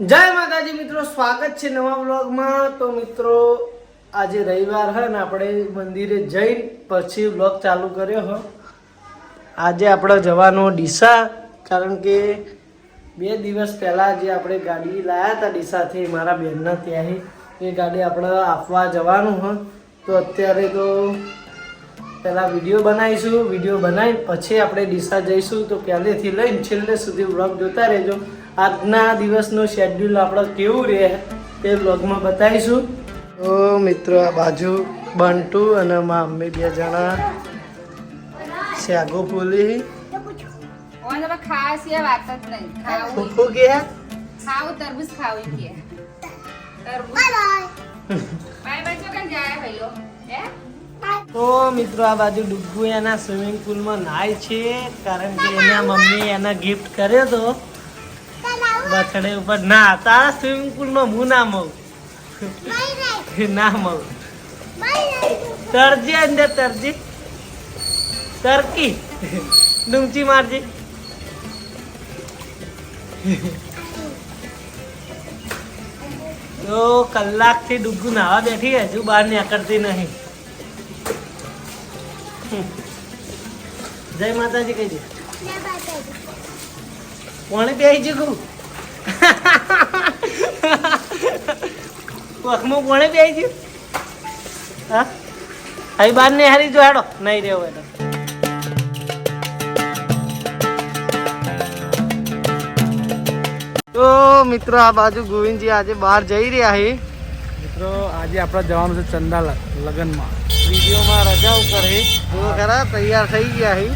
જય માતાજી મિત્રો, સ્વાગત છે નવા વ્લોગમાં. તો મિત્રો, આજે રવિવાર હોય ને આપણે મંદિરે જઈને પછી વ્લોગ ચાલુ કર્યો હો. આજે આપણે જવાનો ડીસા, કારણ કે બે દિવસ પહેલાં જે આપણે ગાડી લાયા હતા ડીસાથી, મારા બહેનના ત્યાંથી એ ગાડી આપણે આપવા જવાનું હો. તો અત્યારે તો પહેલાં વીડિયો બનાવીશું, વીડિયો બનાવી પછી આપણે ડીસા જઈશું. તો પહેલેથી લઈને છેલ્લે સુધી વ્લોગ જોતા રહેજો. આજના દિવસનું શેડ્યુલ આપણે કેવું રહે તે બ્લોગમાં બતાવીશું. તો મિત્રો આ બાજુ બંટુ અને મા મમ્મી બે જણા શ્યાગો ફૂલી ખાવા સિવાય વાત જ નહીં. ખાવું ગયા ખાવું તરબૂચ ખાવું કે. તરબૂચ. બાય બાય જો કન જાય ભાઈઓ હે? તો મિત્રો આ બાજુ ડુગ્ગુ એના સ્વિમિંગ પુલમાં નાય છે કારણ કે એના મમ્મી એને ગિફ્ટ કર્યો તો. બર્થડે ઉપર ના તારા સ્વિમિંગ પુલમાં હું ના મઉં. ના મઉં. તરજી અંદર તરજી. તરકી. ડુમચી મારજી. તો કલાકથી ડુગુ નાવા બેઠી હજુ બહાર નીકળતી નહીં. જય માતાજી કહી દે. કોણે બેસી છે પખમાં કોણે બેસી ગયું? હા? અહીં બાર ને હારી જો હેડો. નહીં રહેવો એટલે તો. મિત્રો આ બાજુ ગોવિંદજી આજે બહાર જઈ રહ્યા છે. મિત્રો આજે આપણે જવાનું છે ચંદા લગ્નમાં. વિડીયોમાં રજા ઉપર છે. તો ખરા તૈયાર થઈ ગયા છે.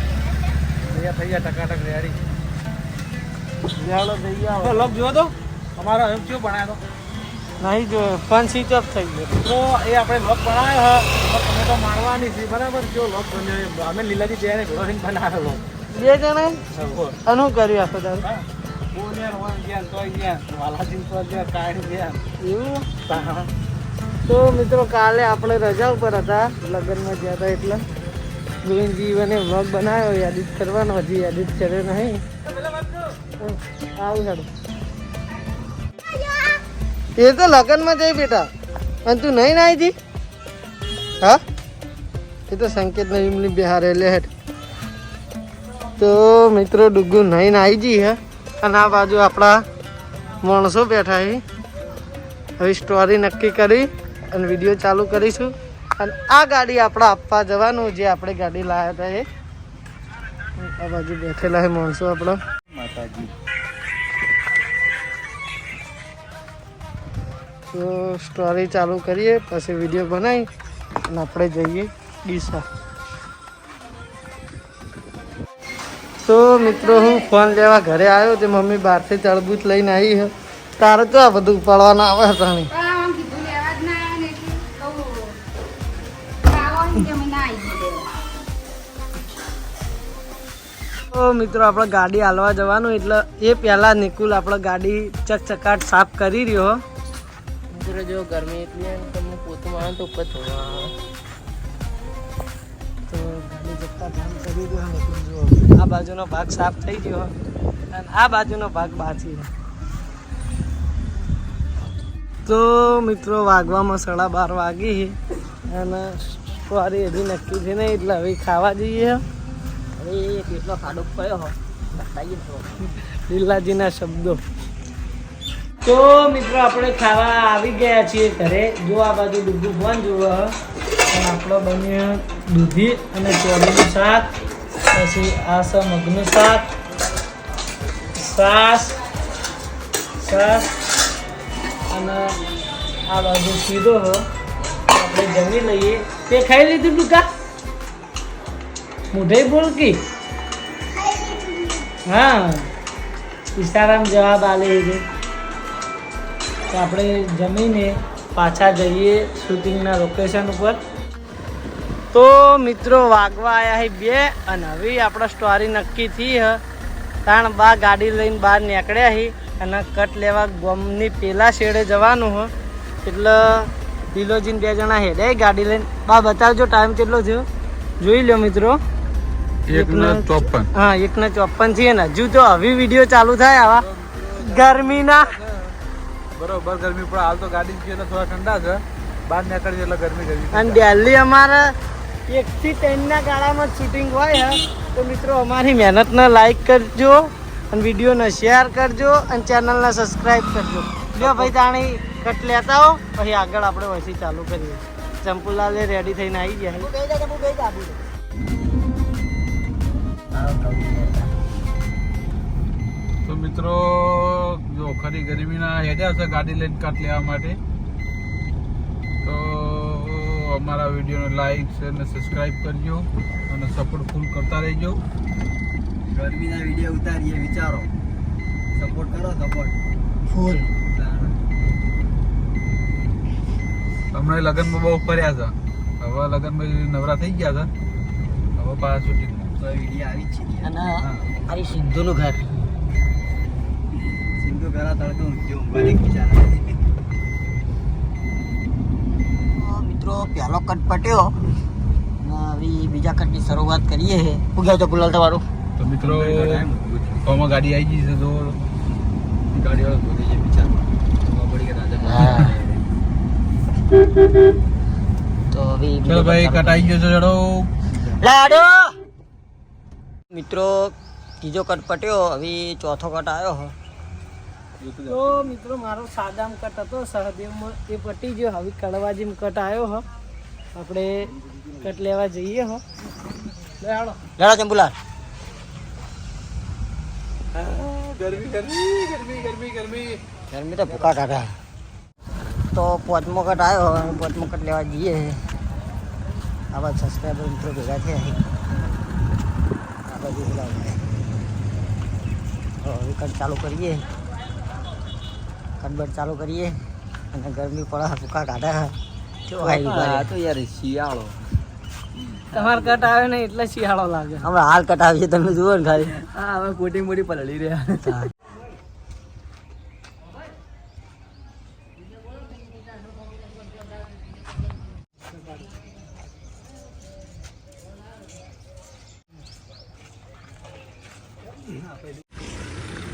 તૈયાર થઈ ગયા ટકાટક રેડી. જાડો થઈ ગયા લોક જો તો. અમારો એમ કેવું બનાવ્યો નહીં જો ફોન સ્વિચ ઓફ થઈ ગયો. તો એ આપણે લોક બનાવ્યો તો તમે તો મારવાની છે બરાબર? જો લોક બન્યો અમે લીલાજી જઈને ઘોડો થઈને બનાવ્યો લોક બે જણા અનુ કર્યું આખો દાદા ગયા તો મિત્રો કાલે આપણે રજા ઉપર હતા. લગ્નમાં ગયા હતા એટલે. ગોવિંદજી અને વ્લોગ બનાવ્યો. યાદિત કરવાનો. હજી યાદિત કર્યો નહીં. આવું સારું એ તો લગ્નમાં જઈ બેટા. અને તું નહીં નાઈ જી હા? એ તો સંકેત ઇમલી બિહાર એટલે હેઠ. તો મિત્રો ડુગ્ગુ નહીં નાઈ જી, હે? અને આ બાજુ આપણા માણસો બેઠા છે હવે સ્ટોરી નક્કી કરી અને વીડિયો ચાલુ કરીશું. અને આ ગાડી આપણે આપવા જવાનું જે આપણે ગાડી લાવ્યા હતા એ. આ બાજુ બેઠેલા છે માણસો આપણા. માતાજી. તો સ્ટોરી ચાલુ કરીએ પછી વીડિયો બનાવી અને આપણે જઈએ ડીસા. તો મિત્રો હું ફોન લેવા ઘરે આવ્યો તે મમ્મી બહારથી તળબૂચ લઈને આવી છે. તારે તો આ બધું ઉપાડવાના આવે દેવા તો મિત્રો આપણે ગાડી હાલવા જવાનું એટલે એ પહેલાં નિકુલ આપણે ગાડી ચકચકાટ સાફ કરી રહ્યો મિત્રો જો ગરમી એટલી તમને પોતું આવે તો ઉપર ધોવા આવે. તો ગાડી જતા કામ કરી નિકુલ જો આ બાજુનો ભાગ સાફ થઈ ગયો અને આ બાજુનો ભાગ બાકી. તો મિત્રો વાગવામાં સાડા બાર વાગી અને સોરી હજી નક્કી છે નહીં એટલે હવે ખાવા જઈએ. હવે કેટલો ખાડો કયો બતાવીએ લીલાજીના શબ્દો. તો મિત્રો આપણે ખાવા આવી ગયા છીએ ઘરે. જો આ બાજુ ડુબ્બુ ફોન જોવો હ. અને આપણો બન્યો દૂધી અને ચોળીનું શાક. પછી આ છે મગનું શાક. સાસ. સાસ. અને આ બાજુ શીરો હો. આપણે જમી લઈએ. તે ખાઈ લીધું ટૂંકા? મોઢે બોલ કી? હા. ઈશારામ જવાબ આલે છે. તો આપણે જમીને પાછા જઈએ શૂટિંગના લોકેશન ઉપર. તો મિત્રો વાગવા આવ્યા હે બે અને હવે આપણા સ્ટોરી નક્કી થઈ હ. તાણ બા ગાડી લઈને બહાર નીકળ્યા હી અને કટ લેવા ગમની પેલા શેડે જવાનું હ. એટલે લીલોજીને બે જણા હેડે ગાડી લઈને. બા બતાવજો ટાઈમ કેટલો થયો? જોઈ લો મિત્રો. હા એક ને ચોપન છીએ ને. હજુ તો હવે વીડિયો ચાલુ થાય આવા. ગરમીના. બરોબર ગરમી પણ હાલ તો ગાડી છે એટલે થોડા ઠંડા છે. બહાર નીકળી એટલે ગરમી ગરમી અને દિલ્હી અમારા એકથી ત્રણના ગાળામાં શૂટિંગ હોય હે. તો મિત્રો અમારી મહેનતને લાઈક કરજો અને વિડીયોને શેર કરજો અને ચેનલને સબસ્ક્રાઈબ કરજો. જો ભાઈ તાણી કટ લેતા હો. પછી આગળ આપણે વસી ચાલુ કરીએ. ચંપુલાલે રેડી થઈને આવી ગયા. મિત્રો જો ખરી ગરમીના હેડ્યા છે ગાડી લઈને કાટ લેવા માટે તો અમારા વિડીયોને લાઈક શેર અને સબસ્ક્રાઈબ કરજો અને સપોર્ટ ફૂલ કરતા રહેજો. ગરમીના વીડિયો ઉતારીએ વિચારો. સપોર્ટ કરો સપોર્ટ ફૂલ હમણાં લગ્નમાં બહુ ફર્યા છે હવે લગ્નમાં નવરા થઈ ગયા છે હવે પાછું શૂટિંગમાં. તો વીડિયો આવી જ છે. અને સિદ્ધુનું ઘર. પેલા તડકો ઊંઘ્યો ઊંઘવાની બિચારા મિત્રો પહેલો કટ પટ્યો. હવે બીજા કટની શરૂઆત કરીએ. હું ગયો તો પુલાલ તમારું. તો મિત્રો કોમાં ગાડી આવી ગઈ છે તો ગાડી વાળો બોલી જાય બિચારો. તો હવે ચલો ભાઈ કટાઈ ગયો છે જડો લાડો! મિત્રો ત્રીજો કટ પટ્યો. હવે ચોથો કટ આવ્યો. તો મિત્રો મારો સાદામ કટ હતો સહદેવમાં એ પટી ગયો. હવે કડવાજીમાં કટ આવ્યો હો. આપણે કટ લેવા જઈએ હો. લેડો લેડો ચંપુલાલ ગરમી ગરમી ગરમી ગરમી ગરમી. ગરમી તો ભૂકા કાઢા. તો પોચમો કટ આવ્યો હવે પોચમો કટ લેવા જઈએ. આવા સબસ્ક્રાઈબર મિત્રો ભેગા થયા આ બધું બોલાવે. તો હવે કટ ચાલુ કરીએ. કટ ચાલુ કરીએ અને ગરમી પડે ભૂકા કાઢા. કેવો આવી તો યાર શિયાળો. તમારે કટ આવે ને એટલે શિયાળો લાગે. હમણાં હાલ કટ આવીએ તમે જુઓ ને ખાલી. હા હવે કોટી મોટી પલળી રહ્યા.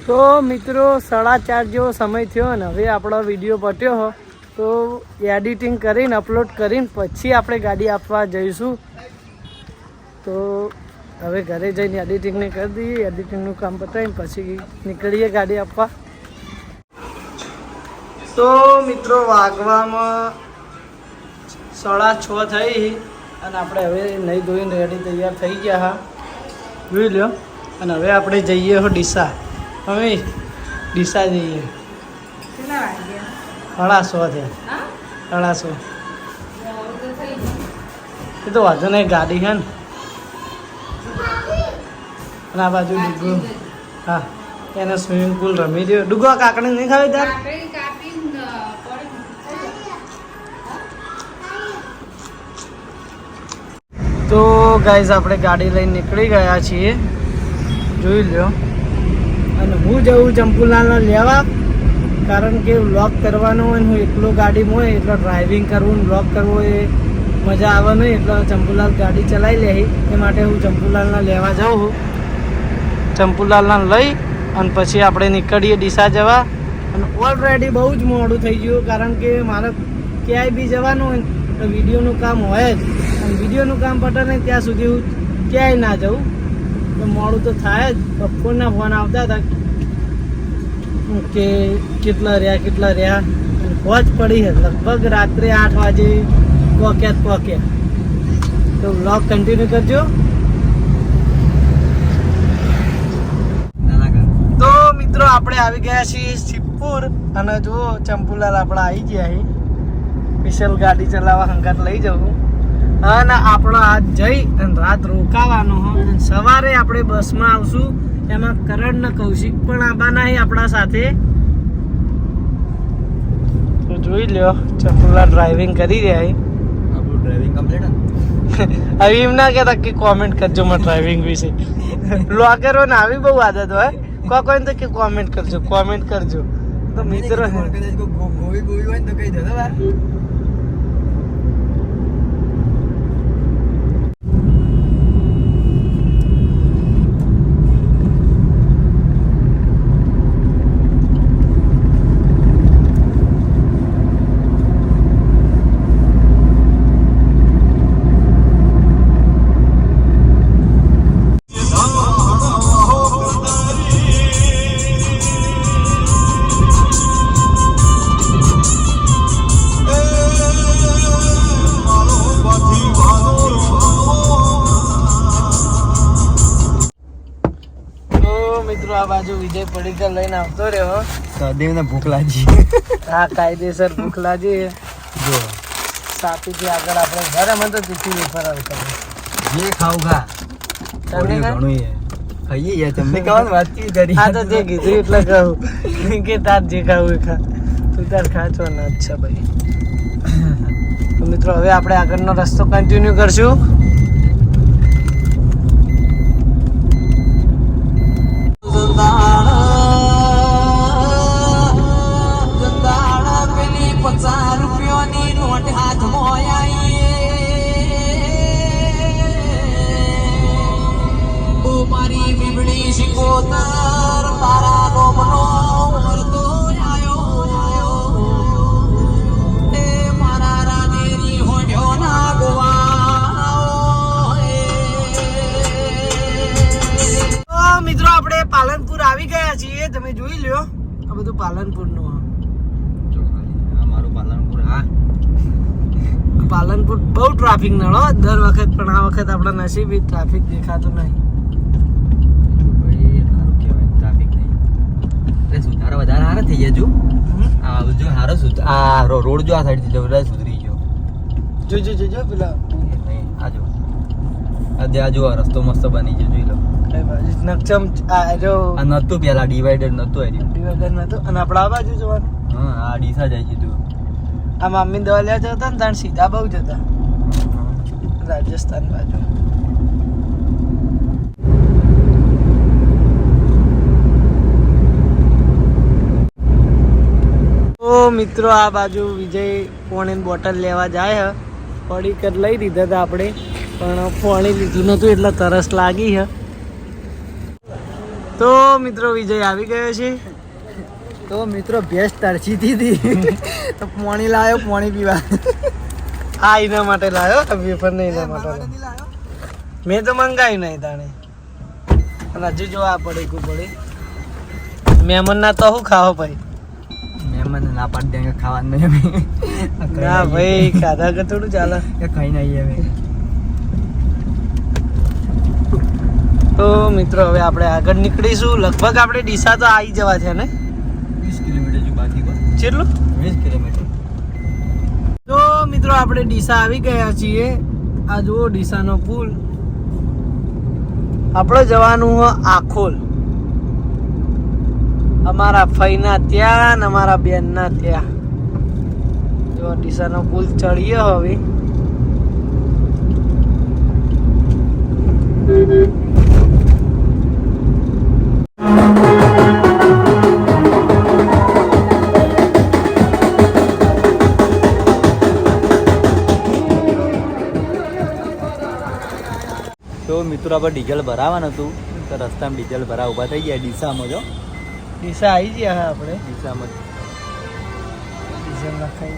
તો મિત્રો, સાડા ચાર જેવો સમય થયો ને હવે આપણો વીડિયો પટ્યો હો. તો એડિટિંગ કરીને અપલોડ કરીને પછી આપણે ગાડી આપવા જઈશું. તો હવે ઘરે જઈને એડિટિંગને કરી દઈએ. એડિટિંગનું કામ પતાવીને પછી નીકળીએ ગાડી આપવા. તો મિત્રો, વાગવામાં સાડા છ થઈ અને આપણે હવે નહીં ધોઈને રેડી તૈયાર થઈ ગયા હા. જોઈ લ્યો. અને હવે આપણે જઈએ હો ડીસા. હવે ડીસા જઈએ. અડાસો અડાસો થયા હા? સાડા સો મોડું તો એ તો વાંધો નહીં ગાડી છે ને. અને આ બાજુ ડુગો હા એને સ્વિમિંગ પુલ રમી દો ડુગો કાકડી નહીં ખાવી તાર? તો ગાઈઝ આપણે ગાડી લઈને નીકળી ગયા છીએ. જોઈ લ્યો. અને હું જવું ચંપુલાલને લેવા, કારણ કે વ્લોગ કરવાનો હોય હું એકલો ગાડીમાં હોય, એટલે ડ્રાઇવિંગ કરવું વ્લોગ કરવો એ મજા આવે નહીં, એટલે ચંપુલાલ ગાડી ચલાવી લે એ માટે હું ચંપુલાલને લેવા જાઉં છું. ચંપુલાલને લઈ અને પછી આપણે નીકળીએ ડીસા જવા. અને ઓલરેડી બહુ જ મોડું થઈ ગયું, કારણ કે મારે ક્યાંય બી જવાનું હોય તો વિડીયોનું કામ હોય જ. અને વિડીયોનું કામ પટે ને ત્યાં સુધી હું ક્યાંય ના જવું તો મોડું તો થાય જ. બપોરના ફોન આવતા હતા. કે કેટલા રહ્યા કેટલા રહ્યા. પહોંચ પડી છે લગભગ રાત્રે આઠ વાગે પોક્યા પોક્યા. તો બ્લોગ કન્ટિન્યુ કરજો. તો મિત્રો આપણે આવી ગયા છીએ શિવપુર. અને જો ચંપુલાલ આપણે આવી ગયા છે. સ્પેશિયલ ગાડી ચલાવવા હંગાત લઈ જવું. અને આપણો આજ જઈ અને રાત રોકાવાનો હો. અને સવારે આપણે બસમાં આવશું. એમાં કરણ ને કૌશિક પણ છે આપણા સાથે. તો જોઈ લ્યો ચપલા ડ્રાઇવિંગ કરી રહ્યા આપણું ડ્રાઇવિંગ કમ્પ્લીટ હવે એમ ના કહેતા કે કોમેન્ટ કરજો મારા ડ્રાઇવિંગ વિશે. બ્લોગરો ને આવી બહુ આદત હોય. કોઈ કોઈ તો કે કોમેન્ટ કરજો કોમેન્ટ કરજો. તો મિત્રો ગોવી ગોવી હોય ને તો કહી દેજો યાર પડી વિજય લઈને આવતો રહ્યો સદેવને ભૂખ લાગી હા કાયદેસર ભૂખ લાગી જો. સાપીથી આગળ આપણે ઘરે મને તો તીખી વેફર આવતા જે ખાવ ખા. કાંઈ? ઘણું ખાઈએ યાર તમને કહેવાનું વાત કેવી કરી? હા તો જે કીધું એટલે કહું કે તાર જે ખાવું એ ખા. તું તાર ખાચો ના અચ્છા ભાઈ. મિત્રો હવે આપણે આગળનો રસ્તો કન્ટિન્યુ કરશું. દર વખત પણ આ વખત આપણા નસીબી ટ્રાફિક દેખાતું નહીં. ભાઈ સારું કહેવાય ટ્રાફિક નહીં. સુધારો વધારે સારા થઈ ગયા જો. આ જો સારો સુધ આ રોડ જો આ સાઈડથી સુધરી ગયો. જોજો જોજો પેલા. આ જો. આ આ જો રસ્તો મસ્ત બની ગયો જોઈ લો. નક્ષમ આ જો. આ નતું પેલા ડિવાઈડર નતું આવી ડિવાઈડર નતું અને આપણે આ બાજુ જોવાનું. હા આ ડીસા જાય છે તું આ મમ્મી દવા લેવા જતા ને ત્યાં સીધા બહુ જતા. રાજસ્થાન બાજુ. મિત્રો, આ બાજુ વિજય પોણીની બોટલ લેવા જાય પડી કર લઈ દીધા હતા આપણે, પણ પોણી લીધું નતું એટલે તરસ લાગી હ. તો મિત્રો, વિજય આવી ગયો છે. તો મિત્રો, ભેંસ તરસી દીધી. તો પોણી લાવ્યો પોણી પીવા. આ એના માટે લાવ્યો વેફર ને એના માટે. મેં તો મંગાવ્યું નહીં તાણે અને હજુ જોવા પડે કુ પડે મહેમાન ના તો શું ખાવો ભાઈ? મહેમાન ના પાડી દે ખાવા નહીં અમે. ના ભાઈ ખાધા કે થોડું ચાલે. કે ખાઈ નહીં અમે. તો મિત્રો હવે આપણે આગળ નીકળીશું. લગભગ આપણે ડીસા તો આવી જવા છે ને? વીસ કિલોમીટર જો બાકી કેટલું? વીસ કિલોમીટર. મિત્રો, આપણે ડીસા આવી ગયા છીએ. આ જુઓ ડીસાનો પુલ. આપણે જવાનું હો આખોલ. અમારા ફઈના ત્યાં ને અમારા બેનના ત્યાં. જો ડીસાનો પુલ ચડીએ હવે. મિત્રો આપણે ડીઝલ ભરાવાનું હતું તો રસ્તામાં ડીઝલ ભરા ઊભા થઈ ગયા. ડીસામાં જો. ડીસા આવી ગયા હા આપણે. ડીસામાં. ડીઝલ નખાઈ.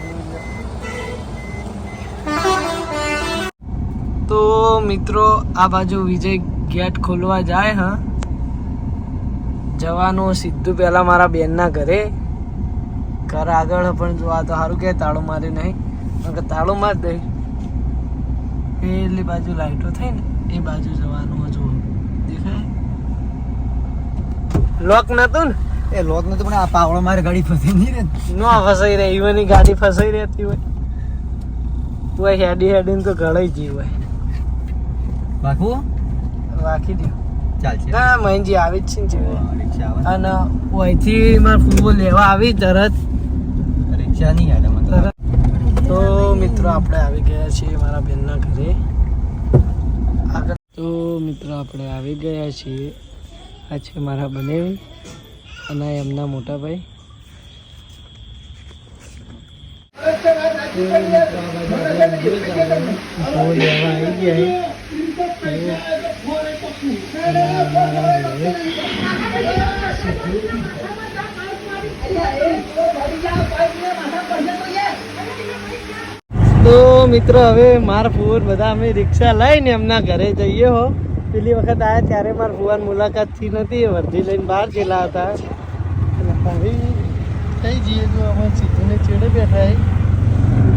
તો મિત્રો આ બાજુ વિજય ગેટ ખોલવા જાય હા. જવાનું સીધું પહેલા મારા બેનના ઘરે. ઘર આગળ પણ જો આ તો સારું કે તાળું મારી નહીં. નકર તાળું માર દઈ પેલી બાજુ લાઈટો થઈ ને. એ બાજુ જવાનું જો દેખાય? લોક નતું ને? એ લોક નતું પણ આ પાવડો મારે ગાડી ફસી નહીં ને નો ફસાઈ રહી ઈવની ગાડી ફસાઈ રહેતી હોય. તું હેડી હેડીને તો ગળાઈ જી હોય. બાકુ? રાખી દે. ચાલશે. ના મહેનજી આવી જ છે ને અને અહીંથી મારા ફૂટબોલ લેવા આવી તરત. રિક્ષા નહીં તો મિત્રો આપણે આવી ગયા છીએ મારા બેનના ઘરે. તો મિત્રો આપણે આવી ગયા છીએ. આ છે મારા બંને અને એમના મોટા ભાઈ. આવી ગયા છે. અને આ અમારા ઘરે. તો મિત્રો, હવે માર ફુવર બધા અમે રિક્ષા લઈને એમના ઘરે જઈએ હો. પેલી વખત આવ્યા ત્યારે મારા ફુવાની મુલાકાત થઈ નથી વર્ધી લઈને બહાર ગયેલા હતા. હવે થઈ જઈએ તો અમે સીધું ને ચેડે બેઠા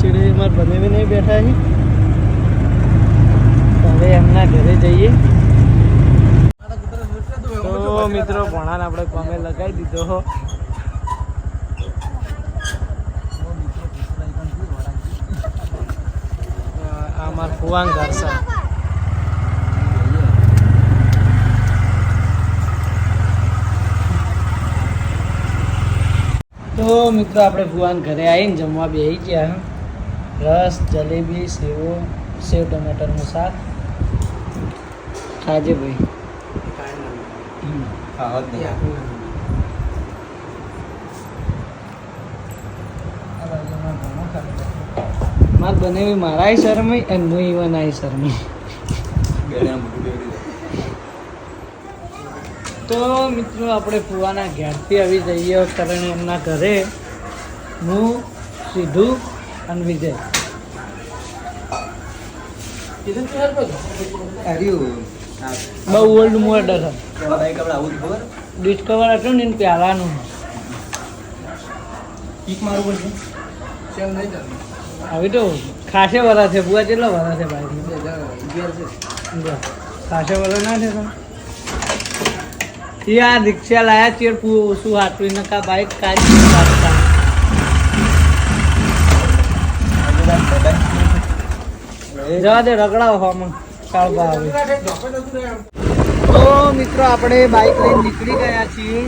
ચેડે મારા બને નહીં બેઠા હવે એમના ઘરે જઈએ. તો મિત્રો, ભણાને આપણે કોમે લગાવી દીધો હો આ અમાર ફુવાંગ ઘર છે. તો મિત્રો આપણે ભુવાન ઘરે આવીને જમવા બેસી ગયા. રસ જલેબી સેવો સેવ ટમેટરનું શાક. ખાજે ભાઈ. માર બને મારા શરમી અને હું ઈવન આઈ શરમી. તો મિત્રો આપણે ફુવાના ઘેરથી આવી જઈએ કારણ એમના ઘરે. હું સિદ્ધુ અને વિજય. બહુ ઓલ્ડ મોડલ ડિસ્કવર હતું ને પહેલાનું. હવે તો ખાસે વરા છે, બુઆ કેટલા વરા છે ભાઈ? ખાસે વાળા ના છે તમે આ રિક્ષા લાયા ચેર શું હાથવી નકા બાઈક કાઢી જવા દે, રગડાવ હોમાં કાળબા આવે તો મિત્રો, આપણે બાઈક લઈને નીકળી ગયા છીએ.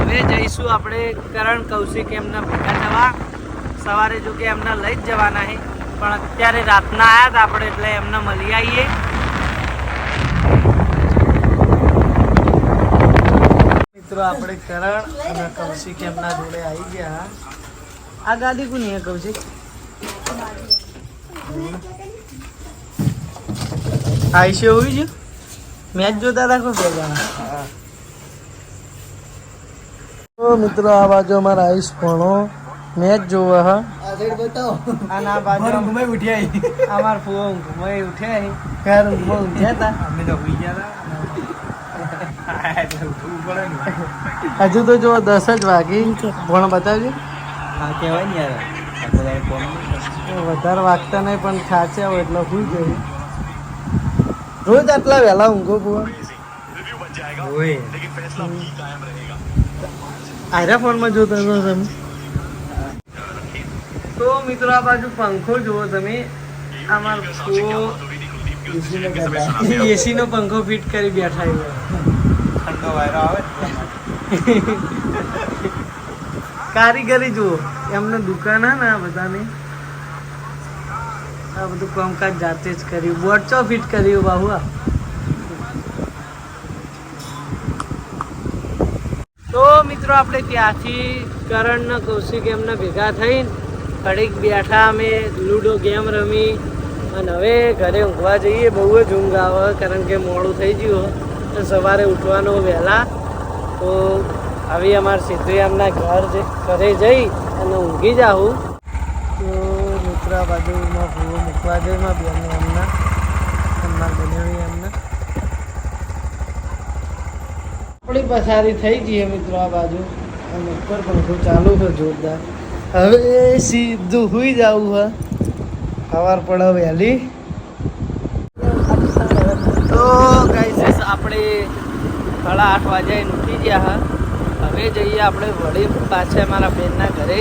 હવે જઈશું આપણે કરણ કૌશિક એમના ભેગા જવા સવારે જો કે એમને લઈ જ જવાના છે. પણ અત્યારે રાતના આવ્યા હતા આપણે એટલે એમને મળી આવીએ મિત્રો, આપણે કરણ અને કૌશિક એમના જોડે આવી ગયા આ ગાડી કોની હે કૌશિક? આઈશે હોય છે? મેચ જોતા હતા કોઈ તો મિત્રો, આ બાજુ અમારા આયુષ ભણો. મેચ જોવે હ. અને આ બાજુ અમાર ફુવો ઊંઘમાં ઉઠ્યા ઘર ઊંઘમાં ઊંઘ્યા હતા. હજુ તો જો દસ જ વાગી ભણ બતાવજો. હા કહેવાય ને યાર. વધારે વાગતા નહીં પણ ખાચે હોય એટલે ભૂલ ગયું. રોજ આટલા વહેલા ઊંઘો બુઆ. આયરા ફોનમાં જોતા હતા તમે? તો મિત્રો, આ બાજુ પંખો જુઓ તમે. અમાર એસી નો પંખો ફિટ કરી બેઠા કારીગરી જુઓ. એમને દુકાન હે ને આ બધાની. આ બધું કામકાજ જાતે જ કર્યું. બોટચો ફિટ કર્યું બાહુ તો મિત્રો, આપણે ત્યાંથી કરણના કૌશિક એમના ભેગા થઈને ઘડીક બેઠા અમે, લૂડો ગેમ રમી, અને હવે ઘરે ઊંઘવા જઈએ, બહુ જ ઊંઘ આવે, કારણ કે મોડું થઈ ગયું તો સવારે ઉઠવાનું વહેલા. તો આવી અમારે સિદ્ધુયામના ઘર જે, ઘરે જઈ અને ઊંઘી જાઉં તો મિત્ર બાજુમાં ભૂવો મૂકવા જઈ માં બેન એમના એમના બનાવી એમના. આપણી પસારી થઈ ગઈ મિત્રો આ બાજુ. અને ઉપર પંખો ચાલુ છે જોરદાર. હવે સીધું હુઈ જવું હા. સવાર પડે વહેલી તો ગાઈસ આપણે સાડા આઠ વાગ્યા ઉઠી ગયા હા. હવે જઈએ આપણે વળી પાછા મારા બેનના ઘરે.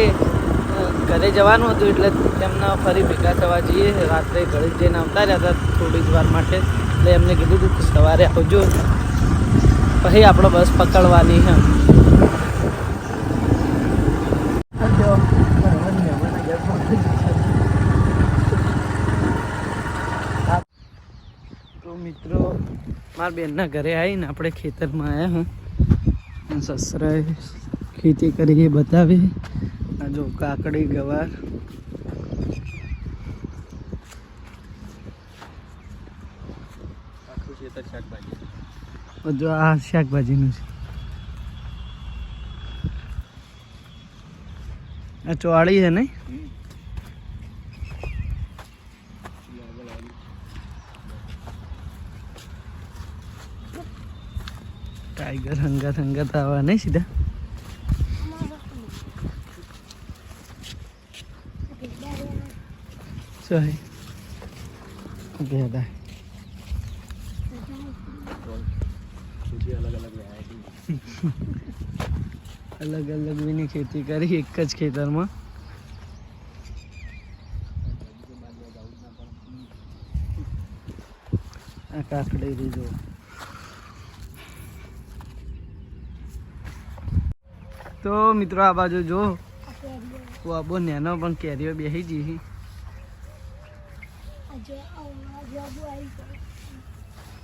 ઘરે જવાનું હતું એટલે તેમના ફરી ભેગા થવા જઈએ. રાત્રે ઘરે જઈને આવતા રહ્યા હતા થોડી જ વાર માટે. એટલે એમને કીધું હતું સવારે આવજો. પછી આપણે બસ પકડવાની છે તો મિત્રો મારા બેનના ઘરે આવીને આપણે ખેતરમાં આવ્યા હું. સસરાએ ખેતી કરી એ બતાવી. આ જો કાકડી ગવાર. જો આ શાકભાજીનું છે. આ ચોળી છે નહીં? ટાઈગર હંગાત હંગાત આવવા નહીં સીધા. અલગ અલગ વિની ખેતી કરી, એક જ ખેતરમાં. આ કાકડી રીજો તો મિત્રો આ બાજુ જો. બાબો નેનો પણ કેરીઓ બેસી જઈ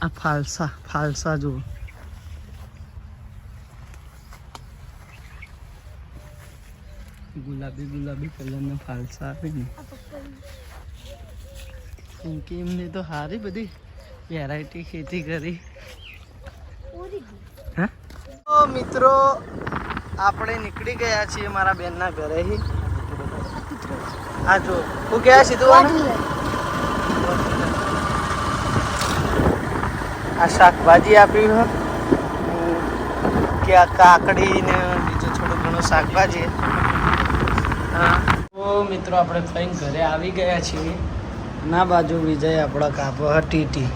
આ ફાલસા ફાલસા જો ગુલાબી ગુલાબી કલરના ફાલસા આવે ને. કેમ કે એમને તો સારી બધી વેરાયટી ખેતી કરી. હા? મિત્રો આપણે નીકળી ગયા છીએ મારા બેનના ઘરેથી હા. જો, હું ગયા સીધું આ શાકભાજી આપ્યું હે. કે આ કાકડી ને બીજું થોડું ઘણું શાકભાજી. હા. તો મિત્રો, આપણે થઈને ઘરે આવી ગયા છીએ. ના બાજુ વિજય આપણો કાપો હા, ટીટી.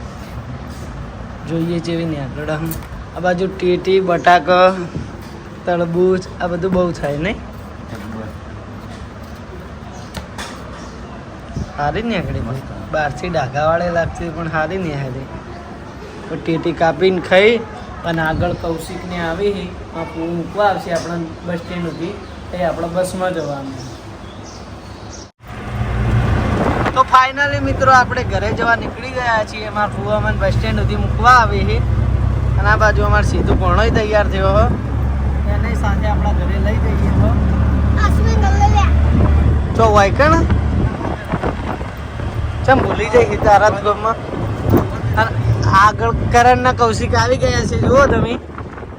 જોઈએ જેવી ને આગળ આમ. આ બાજુ ટીટી, બટાક તરબૂચ આ બધું બહુ થાય, નહીં? સારી ને આગળ બહારથી ડાઘાવાળે લાગતી પણ સારી નહીં તો ટીટી કાપીને ખાઈ અને આગળ કૌશિકને આવી, આ પૂ મૂકવા આવશે આપણા બસ સ્ટેન્ડ સુધી. એ આપણે બસમાં જવાનું. તો ફાઇનલી મિત્રો, આપણે ઘરે જવા નીકળી ગયા છીએ. અમારા ફુવામાન બસ સ્ટેન્ડ સુધી મૂકવા આવી. અને આ બાજુ અમારે સીધું ભણોય તૈયાર થયો. એને સાથે આપણા ઘરે લઈ જઈએ હો ચો વાયકણ ચમ ભૂલી જઈ તારા જ ગામમાં આગળ કરણના કૌશિક આવી ગયા છે. જુઓ તમે.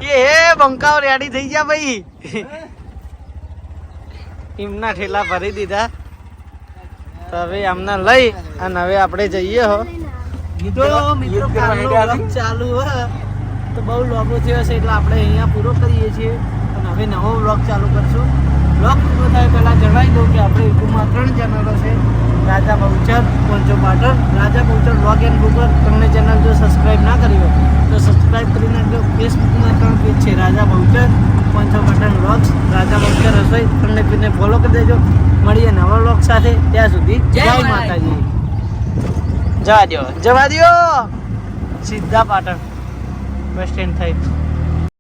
એ હે બંકાઓ રેડી થઈ ગયા ભાઈ. એમના ઠેલા ભરી દીધા. તો હવે આમને લઈ અને હવે આપણે જઈએ હો. તો મિત્રો ચાલુ હ તો બહુ લોગો થયો છે એટલે આપણે અહીંયા પૂરો કરીએ છીએ. અને હવે નવો વ્લોગ ચાલુ કરશું. વ્લોગ પૂરો થાય પહેલાં જણાવી દઉં કે આપણે યુટ્યુબમાં ત્રણ ચેનલો છે. Raja Bahuchar પંચો Patan. Raja Bahuchar vlog and Google તમને ચેનલ જો સબસ્ક્રાઇબ ના કરી હોય તો સબસ્ક્રાઇબ કરી નાખજો ફેસબુકમાં ત્રણ પેજ છે રાજા બહુચર પંચો પાટણ વ્લોગ્સ રાજા બહુચર રસોઈ. તમને પેજને ફોલો કરી દેજો. મળીએ નવા વ્લોગ સાથે. ત્યાં સુધી જય. માતાજી. જવા દો જવા દો સીધા પાટણ. બસ સ્ટેન્ડ થઈ